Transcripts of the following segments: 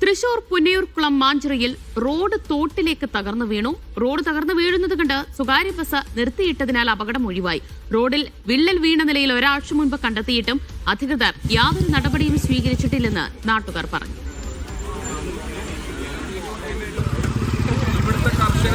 തൃശൂർ പുന്നയൂർക്കുളം മാഞ്ചിറയിൽ റോഡ് തോട്ടിലേക്ക് തകർന്നു വീണു. റോഡ് തകർന്നു വീഴുന്നത് കണ്ട് സ്വകാര്യ ബസ് നിർത്തിയിട്ടതിനാൽ അപകടം ഒഴിവായി. റോഡിൽ വിള്ളൽ വീണ നിലയിൽ ഒരാഴ്ച മുൻപ് കണ്ടെത്തിയിട്ടും അധികൃതർ യാതൊരു നടപടിയും സ്വീകരിച്ചിട്ടില്ലെന്ന് നാട്ടുകാർ പറഞ്ഞു.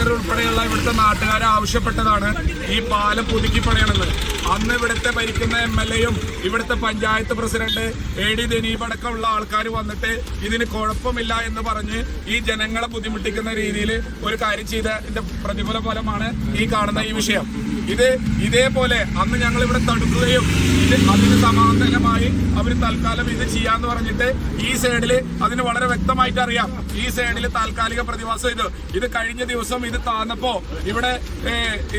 കർഷകർ ഉൾപ്പെടെയുള്ള ഇവിടുത്തെ നാട്ടുകാർ ആവശ്യപ്പെട്ടതാണ് ഈ പാലം പുതുക്കി പണിയണമെന്ന്. അന്ന് ഇവിടുത്തെ ഭരിക്കുന്ന എം എൽ എയും ഇവിടുത്തെ panchayat president A D Dineep അടക്കമുള്ള ആൾക്കാർ വന്നിട്ട് ഇതിന് കുഴപ്പമില്ല എന്ന് പറഞ്ഞ് ഈ ജനങ്ങളെ ബുദ്ധിമുട്ടിക്കുന്ന രീതിയിൽ ഒരു കാര്യം ചെയ്തതിന്റെ പ്രതിഫല ഫലമാണ് ഈ കാണുന്ന ഈ വിഷയം. ഇത് ഇതേപോലെ അന്ന് ഞങ്ങൾ ഇവിടെ തടുക്കുകയും ഇത് അതിന് സമാന്തരമായി അവർ തൽക്കാലം ഇത് ചെയ്യാന്ന് പറഞ്ഞിട്ട് ഈ സൈഡിൽ അതിന് വളരെ വ്യക്തമായിട്ട് അറിയാം. ഈ സൈഡിൽ താൽക്കാലിക പ്രതിഭാസം ഇത്. ഇത് കഴിഞ്ഞ ദിവസം ഇത് താന്നപ്പോ ഇവിടെ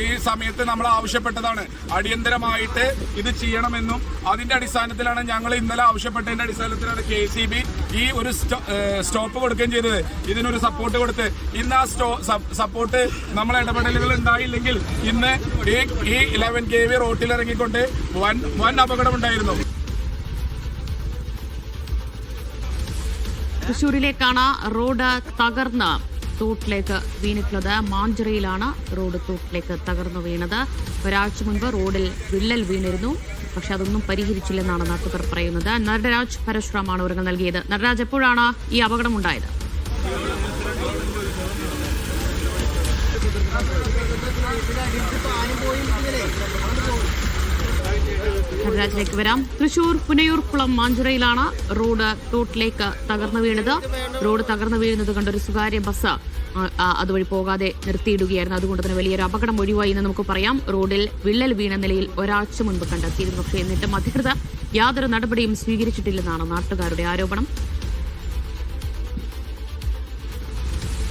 ഈ സമയത്ത് നമ്മൾ ആവശ്യപ്പെട്ടതാണ്. അടിയന്തരമായിട്ട് ഇത് ചെയ്യണമെന്നും അതിന്റെ അടിസ്ഥാനത്തിലാണ് ഞങ്ങൾ ഇന്നലെ ആവശ്യപ്പെട്ടതിന്റെ അടിസ്ഥാനത്തിലാണ് കെ സി ബി ഈ ഒരു സ്റ്റോപ്പ് കൊടുക്കുകയും ചെയ്തത്. ഇതിനൊരു സപ്പോർട്ട് കൊടുത്ത്. ഇന്ന് ആ സപ്പോർട്ട് നമ്മളെ ഇടപെടലുകൾ ഉണ്ടായില്ലെങ്കിൽ ഇന്ന് ഈ ഇലവൻ കെ വി റോട്ടിൽ ഇറങ്ങിക്കൊണ്ട് വൻ വൻ അപകടമുണ്ടായിരുന്നു. തൃശൂരിലേക്കാണ് റോഡ് തകർന്ന് തോട്ടിലേക്ക് വീണിട്ടുള്ളത്. മാഞ്ചിറയിലാണ് റോഡ് തോട്ടിലേക്ക് തകർന്നു വീണത്. ഒരാഴ്ച മുൻപ് റോഡിൽ വിള്ളൽ വീണിരുന്നു. പക്ഷെ അതൊന്നും പരിഹരിച്ചില്ലെന്നാണ് നാട്ടുകാർ പറയുന്നത്. നടരാജ് പരശുറാമാണ് വിവരങ്ങൾ നൽകിയത്. നടരാജ് എപ്പോഴാണ് ഈ അപകടം അപകടമുണ്ടായത്? നടരാജിലേക്ക് വരാം. തൃശൂർ പുനയൂർക്കുളം മാഞ്ചുറയിലാണ് റോഡ് തോട്ടിലേക്ക് തകർന്നു വീണത്. റോഡ് തകർന്നു വീഴുന്നത് കണ്ടൊരു സ്വകാര്യ ബസ് അതുവഴി പോകാതെ നിർത്തിയിടുകയായിരുന്നു. അതുകൊണ്ട് തന്നെ വലിയൊരു അപകടം ഒഴിവായി എന്ന് നമുക്ക് പറയാം. റോഡിൽ വിള്ളൽ വീണ നിലയിൽ ഒരാഴ്ച മുൻപ് കണ്ടെത്തിയിരുന്നു. പക്ഷേ എന്നിട്ടും അധികൃതർ യാതൊരു നടപടിയും സ്വീകരിച്ചിട്ടില്ലെന്നാണ് നാട്ടുകാരുടെ ആരോപണം.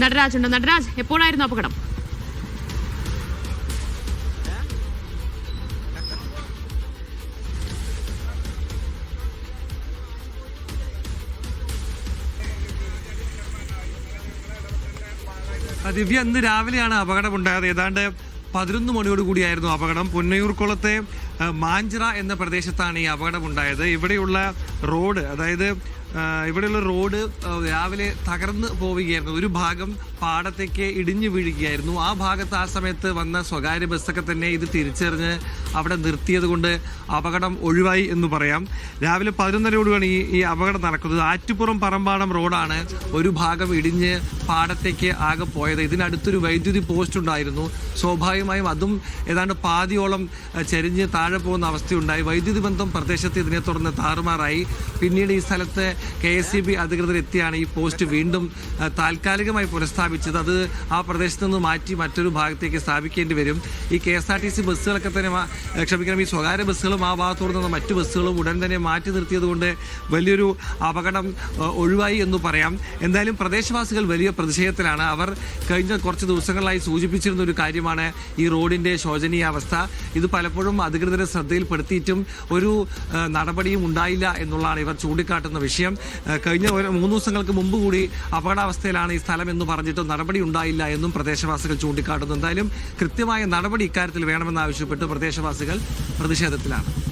നടരാജ് ഉണ്ട് നടരാജ് എപ്പോഴായിരുന്നു അപകടം? ദിവ്യ ഇന്ന് രാവിലെയാണ് അപകടമുണ്ടായത്. ഏതാണ്ട് പതിനൊന്ന് മണിയോട് കൂടിയായിരുന്നു അപകടം. പൊന്നയൂർക്കുളത്തെ മാഞ്ചിറ എന്ന പ്രദേശത്താണ് ഈ അപകടമുണ്ടായത്. ഇവിടെയുള്ള റോഡ് അതായത് ഇവിടെയുള്ള റോഡ് രാവിലെ തകർന്ന് പോവുകയായിരുന്നു. ഒരു ഭാഗം പാടത്തേക്ക് ഇടിഞ്ഞു വീഴുകയായിരുന്നു. ആ ഭാഗത്ത് ആ സമയത്ത് വന്ന സ്വകാര്യ ബസ്സൊക്കെ തന്നെ ഇത് തിരിച്ചറിഞ്ഞ് അവിടെ നിർത്തിയത് കൊണ്ട് അപകടം ഒഴിവായി എന്ന് പറയാം. രാവിലെ പതിനൊന്നരയോടുകയാണ് ഈ ഈ അപകടം നടക്കുന്നത്. ആറ്റുപുറം പറമ്പാടം റോഡാണ് ഒരു ഭാഗം ഇടിഞ്ഞ് പാടത്തേക്ക് ആകെ പോയത്. ഇതിനടുത്തൊരു വൈദ്യുതി പോസ്റ്റ് ഉണ്ടായിരുന്നു. സ്വാഭാവികമായും അതും ഏതാണ്ട് പാതിയോളം ചെരിഞ്ഞ് താഴെ പോകുന്ന അവസ്ഥയുണ്ടായി. വൈദ്യുതി ബന്ധം പ്രദേശത്ത് ഇതിനെ തുടർന്ന് താറുമാറായി. പിന്നീട് ഈ സ്ഥലത്ത് കെ എസ് സി ബി അധികൃതർ എത്തിയാണ് ഈ പോസ്റ്റ് വീണ്ടും താൽക്കാലികമായി പുനഃസ്ഥാപിച്ചത്. അത് ആ പ്രദേശത്ത് നിന്ന് മാറ്റി മറ്റൊരു ഭാഗത്തേക്ക് സ്ഥാപിക്കേണ്ടി വരും. ഈ K S R T C ബസ്സുകളൊക്കെ തന്നെ ക്ഷമിക്കണം ഈ സ്വകാര്യ ബസ്സുകളും ആ ഭാഗത്തോട് നിന്ന് മറ്റു ബസ്സുകളും ഉടൻ തന്നെ മാറ്റി നിർത്തിയതുകൊണ്ട് വലിയൊരു അപകടം ഒഴിവായി എന്ന് പറയാം. എന്തായാലും പ്രദേശവാസികൾ വലിയ പ്രതിഷേധത്തിലാണ്. അവർ കഴിഞ്ഞ കുറച്ച് ദിവസങ്ങളായി സൂചിപ്പിച്ചിരുന്ന ഒരു കാര്യമാണ് ഈ റോഡിന്റെ ശോചനീയാവസ്ഥ. ഇത് പലപ്പോഴും അധികൃതരെ ശ്രദ്ധയിൽപ്പെടുത്തിയിട്ടും ഒരു നടപടിയും ഉണ്ടായില്ല എന്നുള്ളതാണ് ഇവർ ചൂണ്ടിക്കാട്ടുന്ന വിഷയം. ഏഹ്, കഴിഞ്ഞ മൂന്ന് ദിവസങ്ങൾക്ക് മുമ്പ് കൂടി അപകടാവസ്ഥയിലാണ് ഈ സ്ഥലം എന്ന് പറഞ്ഞിട്ട് നടപടി ഉണ്ടായില്ല എന്നും പ്രദേശവാസികൾ ചൂണ്ടിക്കാട്ടുന്നു. എന്തായാലും കൃത്യമായ നടപടി ഇക്കാര്യത്തിൽ വേണമെന്നാവശ്യപ്പെട്ട് പ്രദേശവാസികൾ പ്രതിഷേധത്തിലാണ്.